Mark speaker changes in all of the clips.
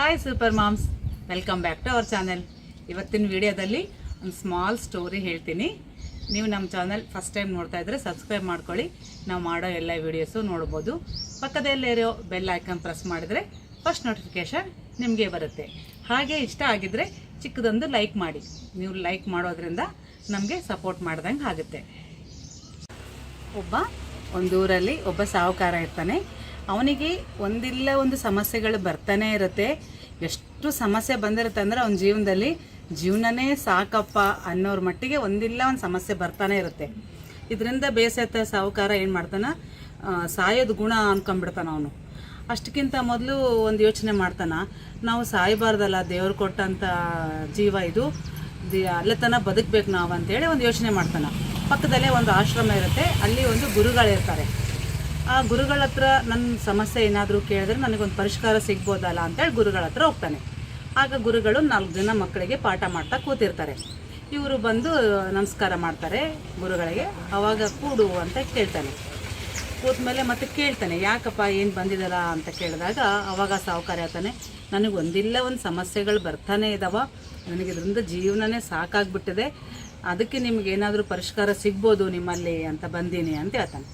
Speaker 1: Hi super moms welcome back to our channel ಇವತ್ತಿನ ವಿಡಿಯೋದಲ್ಲಿ ಒಂದು ಸ್ಮಾಲ್ ಸ್ಟೋರಿ ಹೇಳ್ತೀನಿ. ನೀವು ನಮ್ಮ ಚಾನಲ್ ಫಸ್ಟ್ ಟೈಮ್ ನೋಡ್ತಾ ಇದ್ರೆ ಸಬ್ಸ್ಕ್ರೈಬ್ ಮಾಡ್ಕೊಳ್ಳಿ. ನಾವು ಮಾಡೋ ಎಲ್ಲ ವಿಡಿಯೋಸು ನೋಡ್ಬೋದು. ಪಕ್ಕದಲ್ಲಿರೋ ಬೆಲ್ ಐಕನ್ ಪ್ರೆಸ್ ಮಾಡಿದರೆ ಫಸ್ಟ್ ನೋಟಿಫಿಕೇಶನ್ ನಿಮಗೆ ಬರುತ್ತೆ. ಹಾಗೆ ಇಷ್ಟ ಆಗಿದ್ರೆ ಚಿಕ್ಕದೊಂದು ಲೈಕ್ ಮಾಡಿ. ನೀವು ಲೈಕ್ ಮಾಡೋದ್ರಿಂದ ನಮಗೆ ಸಪೋರ್ಟ್ ಮಾಡ್ದಂಗೆ ಆಗುತ್ತೆ. ಒಬ್ಬ ಒಂದೂರಲ್ಲಿ ಒಬ್ಬ ಸಾಹುಕಾರ ಇರ್ತಾನೆ. ಅವನಿಗೆ ಒಂದಿಲ್ಲ ಒಂದು ಸಮಸ್ಯೆಗಳು ಬರ್ತಾನೆ ಇರುತ್ತೆ. ಎಷ್ಟು ಸಮಸ್ಯೆ ಬಂದಿರುತ್ತೆ ಅಂದರೆ ಅವನ ಜೀವನದಲ್ಲಿ ಜೀವನನೇ ಸಾಕಪ್ಪ ಅನ್ನೋರ ಮಟ್ಟಿಗೆ ಒಂದಿಲ್ಲ ಒಂದು ಸಮಸ್ಯೆ ಬರ್ತಾನೆ ಇರುತ್ತೆ. ಇದರಿಂದ ಬೇಸತ್ತ ಸಾಹುಕಾರ ಏನು ಮಾಡ್ತಾನ? ಸಾಯೋದು ಗುಣ ಅನ್ಕೊಂಡ್ಬಿಡ್ತಾನ ಅವನು. ಅಷ್ಟಕ್ಕಿಂತ ಮೊದಲು ಒಂದು ಯೋಚನೆ ಮಾಡ್ತಾನೆ, ನಾವು ಸಾಯಬಾರ್ದಲ್ಲ, ದೇವ್ರು ಕೊಟ್ಟಂಥ ಜೀವ ಇದು. ದಿ- ಅಲ್ಲತನ ಬದುಕಬೇಕು ನಾವು ಅಂತೇಳಿ ಒಂದು ಯೋಚನೆ ಮಾಡ್ತಾನೆ. ಪಕ್ಕದಲ್ಲೇ ಒಂದು ಆಶ್ರಮ ಇರುತ್ತೆ, ಅಲ್ಲಿ ಒಂದು ಗುರುಗಳಿರ್ತಾರೆ. ಆ ಗುರುಗಳ ಹತ್ರ ನನ್ನ ಸಮಸ್ಯೆ ಏನಾದರೂ ಕೇಳಿದ್ರೆ ನನಗೊಂದು ಪರಿಷ್ಕಾರ ಸಿಗ್ಬೋದಲ್ಲ ಅಂತೇಳಿ ಗುರುಗಳ ಹತ್ರ ಹೋಗ್ತಾನೆ. ಆಗ ಗುರುಗಳು ನಾಲ್ಕು ಜನ ಮಕ್ಕಳಿಗೆ ಪಾಠ ಮಾಡ್ತಾ ಕೂತಿರ್ತಾರೆ. ಇವರು ಬಂದು ನಮಸ್ಕಾರ ಮಾಡ್ತಾರೆ ಗುರುಗಳಿಗೆ, ಅವಾಗ ಕೂಡು ಅಂತ ಕೇಳ್ತಾನೆ. ಕೂತ್ಮೇಲೆ ಮತ್ತೆ ಕೇಳ್ತಾನೆ, ಯಾಕಪ್ಪ ಏನು ಬಂದಿದಲ್ಲ ಅಂತ ಕೇಳಿದಾಗ ಅವಾಗ ಸಾಹುಕಾರ ಹೇಳ್ತಾನೆ ನನಗೆ ಒಂದಿಲ್ಲ ಒಂದು ಸಮಸ್ಯೆಗಳು ಬರ್ತಾನೆ ಇದಾವ. ನನಗೆ ಇದರಿಂದ ಜೀವನನೇ ಸಾಕಾಗ್ಬಿಟ್ಟಿದೆ. ಅದಕ್ಕೆ ನಿಮ್ಗೆ ಏನಾದರೂ ಪರಿಷ್ಕಾರ ಸಿಗ್ಬೋದು ನಿಮ್ಮಲ್ಲಿ ಅಂತ ಬಂದೀನಿ ಅಂತ ಹೇಳ್ತಾನೆ.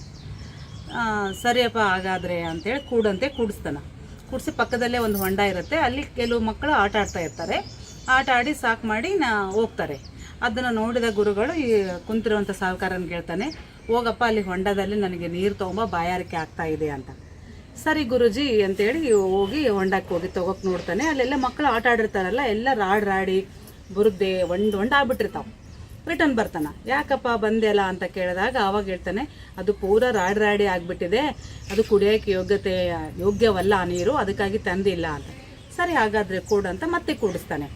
Speaker 1: ಸರಿಯಪ್ಪ ಹಾಗಾದ್ರೆ ಅಂತೇಳಿ ಕೂಡಂತೆ ಕೂಡಿಸ್ತಾನೆ. ಕೂಡಿಸಿ ಪಕ್ಕದಲ್ಲೇ ಒಂದು ಹೊಂಡ ಇರುತ್ತೆ. ಅಲ್ಲಿ ಕೆಲವು ಮಕ್ಕಳು ಆಟ ಆಡ್ತಾ ಇರ್ತಾರೆ. ಆಟ ಆಡಿ ಸಾಕು ಮಾಡಿ ನಾ ಹೋಗ್ತಾರೆ. ಅದನ್ನು ನೋಡಿದ ಗುರುಗಳು ಈ ಕುಂತಿರುವಂಥ ಸಾಹುಕಾರನ ಕೇಳ್ತಾನೆ, ಹೋಗಪ್ಪ, ಅಲ್ಲಿ ಹೊಂಡದಲ್ಲಿ ನನಗೆ ನೀರು ತೊಗೊಂಬ, ಬಾಯಾರಿಕೆ ಆಗ್ತಾ ಇದೆ ಅಂತ. ಸರಿ ಗುರುಜಿ ಅಂತೇಳಿ ಹೋಗಿ ಹೊಂಡಕ್ಕೆ ಹೋಗಿ ತೊಗೋಕೆ ನೋಡ್ತಾನೆ. ಅಲ್ಲೆಲ್ಲ ಮಕ್ಕಳು ಆಟ ಆಡಿರ್ತಾರಲ್ಲ, ಎಲ್ಲ ರಾಡ್ ರಾಡಿ ಬುರುದ್ದೆ ಒಂಡ್ ಹೊಂಡ ಆಗ್ಬಿಟ್ಟಿರ್ತಾವ. ರಿಟರ್ನ್ ಬರ್ತಾನೆ. ಯಾಕಪ್ಪ ಬಂದೆಲ್ಲ ಅಂತ ಕೇಳಿದಾಗ ಅವಾಗ ಹೇಳ್ತಾನೆ, ಅದು ಪೂರ ರಾಡಿ ರಾಡಿ ಆಗಿಬಿಟ್ಟಿದೆ, ಅದು ಕುಡಿಯೋಕೆ ಯೋಗ್ಯತೆ, ಯೋಗ್ಯವಲ್ಲ ಆ ನೀರು, ಅದಕ್ಕಾಗಿ ತಂದಿಲ್ಲ ಅಂತ. ಸರಿ, ಹಾಗಾದ್ರೆ ಕೂಡ ಅಂತ ಮತ್ತೆ ಕೂಡಿಸ್ತಾನೆ.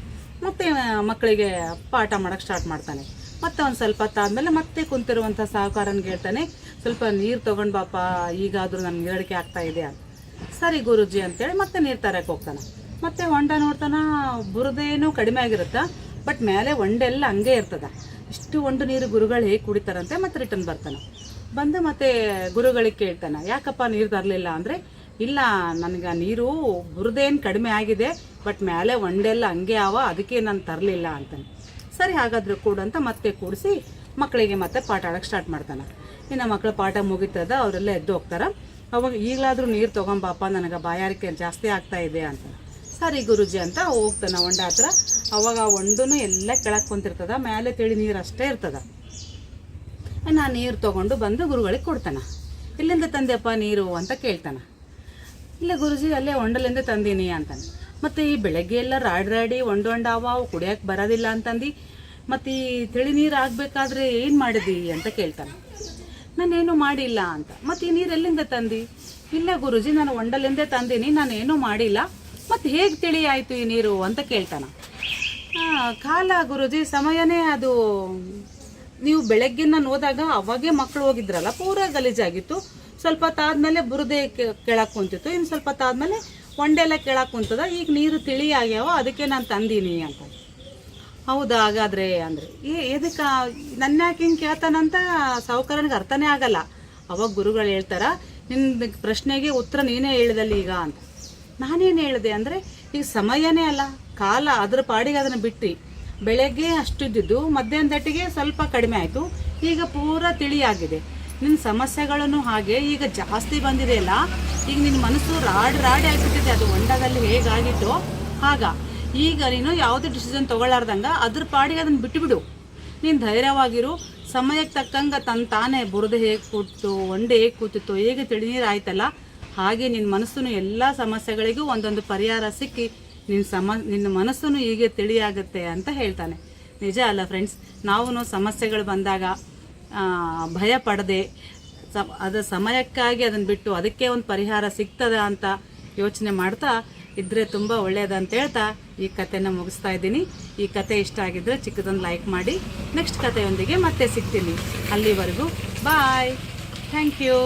Speaker 1: ಮತ್ತೆ ಮಕ್ಕಳಿಗೆ ಪಾಠ ಮಾಡಕ್ಕೆ ಸ್ಟಾರ್ಟ್ ಮಾಡ್ತಾನೆ. ಮತ್ತೆ ಒಂದು ಸ್ವಲ್ಪ ಹೊತ್ತಾದ್ಮೇಲೆ ಮತ್ತೆ ಕುಂತಿರುವಂಥ ಸಾಹುಕಾರನ್ಗೆ ಹೇಳ್ತಾನೆ, ಸ್ವಲ್ಪ ನೀರು ತಗೊಂಡ್ ಬಾಪ, ಈಗಾದರೂ ನಮ್ಗೆ ಹೇಳಿಕೆ ಆಗ್ತಾ ಇದೆ ಅಂತ. ಸರಿ ಗುರುಜಿ ಅಂತೇಳಿ ಮತ್ತೆ ನೀರು ತರಕ್ಕೆ ಹೋಗ್ತಾನೆ. ಮತ್ತೆ ಹೊಂಡ ನೋಡ್ತಾನ, ಬುರದೇನು ಕಡಿಮೆ ಆಗಿರುತ್ತಾ, ಬಟ್ ಮೇಲೆ ಒಂಡೆಲ್ಲ ಹಂಗೆ ಇರ್ತದ. ಇಷ್ಟು ಒಂದು ನೀರು ಗುರುಗಳು ಹೇಗೆ ಕುಡಿತಾರಂತೆ, ಮತ್ತೆ ರಿಟರ್ನ್ ಬರ್ತಾನೆ. ಬಂದು ಮತ್ತೆ ಗುರುಗಳಿಗೆ ಕೇಳ್ತಾನೆ, ಯಾಕಪ್ಪ ನೀರು ತರಲಿಲ್ಲ? ಅಂದರೆ, ಇಲ್ಲ, ನನಗೆ ನೀರು ಬುರದೇನು ಕಡಿಮೆ ಆಗಿದೆ ಬಟ್ ಮೇಲೆ ಒಂಡೆಲ್ಲ ಹಂಗೆ ಅವ, ಅದಕ್ಕೆ ನಾನು ತರಲಿಲ್ಲ, ಅಂತಾನೆ. ಸರಿ, ಹಾಗಾದ್ರೆ ಅಂತ ಮತ್ತೆ ಕೂಡಿಸಿ ಮಕ್ಕಳಿಗೆ ಮತ್ತೆ ಪಾಠ ಆಡೋಕೆ ಸ್ಟಾರ್ಟ್ ಮಾಡ್ತಾನೆ. ಇನ್ನು ಮಕ್ಕಳು ಪಾಠ ಮುಗಿತದ, ಅವರೆಲ್ಲ ಎದ್ದು ಹೋಗ್ತಾರೆ. ಅವಾಗ ಈಗಲಾದರೂ ನೀರು ತೊಗೊಂಬಾಪ ನನಗೆ ಬಾಯಾರಿಕೆ ಜಾಸ್ತಿ ಆಗ್ತಾ ಇದೆ ಅಂತ ಸರಿ ಗುರುಜಿ ಅಂತ ಹೋಗ್ತಾನೆ ಹೊಂಡ ಹತ್ರ. ಅವಾಗ ಆ ಹೊಂಡನು ಎಲ್ಲ ಕೆಳಕ್ಕೆ ಕುಂತಿರ್ತದ ಮೇಲೆ ತಿಳಿ ನೀರು ಅಷ್ಟೇ ಇರ್ತದ. ನಾನು ನೀರು ತೊಗೊಂಡು ಬಂದು ಗುರುಗಳಿಗೆ ಕೊಡ್ತಾನೆ. ಇಲ್ಲಿಂದ ತಂದೆಪ್ಪ ನೀರು ಅಂತ ಕೇಳ್ತಾನೆ. ಇಲ್ಲ ಗುರುಜಿ, ಅಲ್ಲೇ ಹೊಂಡಲಿಂದ ತಂದೀನಿ ಅಂತಾನೆ. ಮತ್ತೆ ಈ ಬೆಳಗ್ಗೆ ಎಲ್ಲ ರಾಡಿ ರಾಡಿ ಹೊಂಡ ಹೊಂಡ ಅವ ಕುಡಿಯಕ್ಕೆ ಬರೋದಿಲ್ಲ ಅಂತಂದು. ಮತ್ತೆ ಈ ತಿಳಿ ನೀರು ಆಗ್ಬೇಕಾದ್ರೆ ಏನು ಮಾಡಿದಿ ಅಂತ ಕೇಳ್ತಾನೆ. ನಾನೇನು ಮಾಡಿಲ್ಲ ಅಂತ. ಮತ್ತೆ ಈ ನೀರು ಎಲ್ಲಿಂದ ತಂದಿ? ಇಲ್ಲ ಗುರುಜಿ, ನಾನು ಹೊಂಡಲಿಂದ ತಂದೀನಿ, ನಾನೇನು ಮಾಡಿಲ್ಲ. ಮತ್ತೆ ಹೇಗೆ ತಿಳಿ ಆಯಿತು ಈ ನೀರು ಅಂತ ಕೇಳ್ತಾನ. ಕಾಲ ಗುರುಜಿ, ಸಮಯನೇ ಅದು ನೀವು ಬೆಳಗ್ಗೆ ನಾನು ಹೋದಾಗ ಅವಾಗೇ ಮಕ್ಕಳು ಹೋಗಿದ್ರಲ್ಲ, ಪೂರ ಗಲೀಜಾಗಿತ್ತು. ಸ್ವಲ್ಪ ತಾದ್ಮೇಲೆ ಬುರುದೆ ಕೆಳಕ್ಕೆ ಕುಂತಿತ್ತು ಇನ್ನು ಸ್ವಲ್ಪ ತಾದ್ಮೇಲೆ ಒಂಡೆಲ್ಲ ಕೆಳಕ್ಕೆ ಕುಂತದ, ಈಗ ನೀರು ತಿಳಿ ಆಗ್ಯಾವ, ಅದಕ್ಕೆ ನಾನು ತಂದೀನಿ ಅಂತ. ಹೌದಾ, ಹಾಗಾದ್ರೆ ಅಂದ್ರೆ, ಏ, ಎದಕ್ಕೆ ನನ್ನ ಯಾಕೆ ಹಿಂಗೆ ಕೇಳ್ತಾನಂತ ಸಾಹುಕಾರನಿಗೆ ಅರ್ಥನೇ ಆಗಲ್ಲ. ಅವಾಗ ಗುರುಗಳು ಹೇಳ್ತಾರ ನಿನ್ನ ಪ್ರಶ್ನೆಗೆ ಉತ್ತರ ನೀನೇ ಹೇಳಿದಲ್ಲಿ ಈಗ ಅಂತ. ನಾನೇನು ಹೇಳಿದೆ ಅಂದರೆ, ಈಗ ಸಮಯನೇ ಅಲ್ಲ, ಕಾಲ ಅದ್ರ ಪಾಡಿಗೆ ಅದನ್ನು ಬಿಟ್ಟು. ಬೆಳಗ್ಗೆ ಅಷ್ಟಿದ್ದಿದ್ದು ಮಧ್ಯಾಹ್ನದಟ್ಟಿಗೆ ಸ್ವಲ್ಪ ಕಡಿಮೆ ಆಯಿತು. ಈಗ ಪೂರ ತಿಳಿಯಾಗಿದೆ. ನಿನ್ನ ಸಮಸ್ಯೆಗಳನ್ನು ಹಾಗೆ ಈಗ ಜಾಸ್ತಿ ಬಂದಿದೆ ಅಲ್ಲ, ಈಗ ನಿನ್ನ ಮನಸ್ಸು ರಾಡ್ ರಾಡಿ ಆಗಿಬಿಟ್ಟಿದೆ. ಅದು ಹೊಂಡದಲ್ಲಿ ಹೇಗಾಗಿತ್ತು ಆಗ ಈಗ ನೀನು ಯಾವುದೇ ಡಿಸಿಷನ್ ತೊಗೊಳಾರ್ದಂಗ ಅದ್ರ ಪಾಡಿಗೆ ಅದನ್ನು ಬಿಟ್ಟುಬಿಡು ನೀನು ಧೈರ್ಯವಾಗಿರು. ಸಮಯಕ್ಕೆ ತಕ್ಕಂಗೆ ತನ್ನ ತಾನೇ ಬುರದೆ ಹೇಗೆ ಕೂತು, ಒಂಡೆ ಹೇಗೆ ಕೂತಿತ್ತು, ಹೇಗೆ ತಿಳಿನೀರು ಆಯ್ತಲ್ಲ ಹಾಗೆ ನಿನ್ನ ಮನಸ್ಸನ್ನು ಎಲ್ಲ ಸಮಸ್ಯೆಗಳಿಗೂ ಒಂದೊಂದು ಪರಿಹಾರ ಸಿಕ್ಕಿ ನಿನ್ನ ಸಮ, ನಿನ್ನ ಮನಸ್ಸನ್ನು ಹೀಗೆ ತಿಳಿಯಾಗುತ್ತೆ ಅಂತ ಹೇಳ್ತಾನೆ. ನಿಜ ಅಲ್ಲ ಫ್ರೆಂಡ್ಸ್ ನಾವು ಸಮಸ್ಯೆಗಳು ಬಂದಾಗ ಭಯ ಪಡದೆ ಸ ಅದರ ಸಮಯಕ್ಕಾಗಿ ಅದನ್ನು ಬಿಟ್ಟು ಅದಕ್ಕೆ ಒಂದು ಪರಿಹಾರ ಸಿಗ್ತದ ಅಂತ ಯೋಚನೆ ಮಾಡ್ತಾ ಇದ್ರೆ ತುಂಬ ಒಳ್ಳೆಯದಂತ ಹೇಳ್ತಾ ಈ ಕಥೆನ ಮುಗಿಸ್ತಾ ಇದ್ದೀನಿ. ಈ ಕತೆ ಇಷ್ಟ ಆಗಿದ್ರೆ ಚಿಕ್ಕದೊಂದು ಲೈಕ್ ಮಾಡಿ ನೆಕ್ಸ್ಟ್ ಕಥೆಯೊಂದಿಗೆ ಮತ್ತೆ ಸಿಗ್ತೀನಿ. ಅಲ್ಲಿವರೆಗೂ ಬಾಯ್ ಥ್ಯಾಂಕ್ ಯು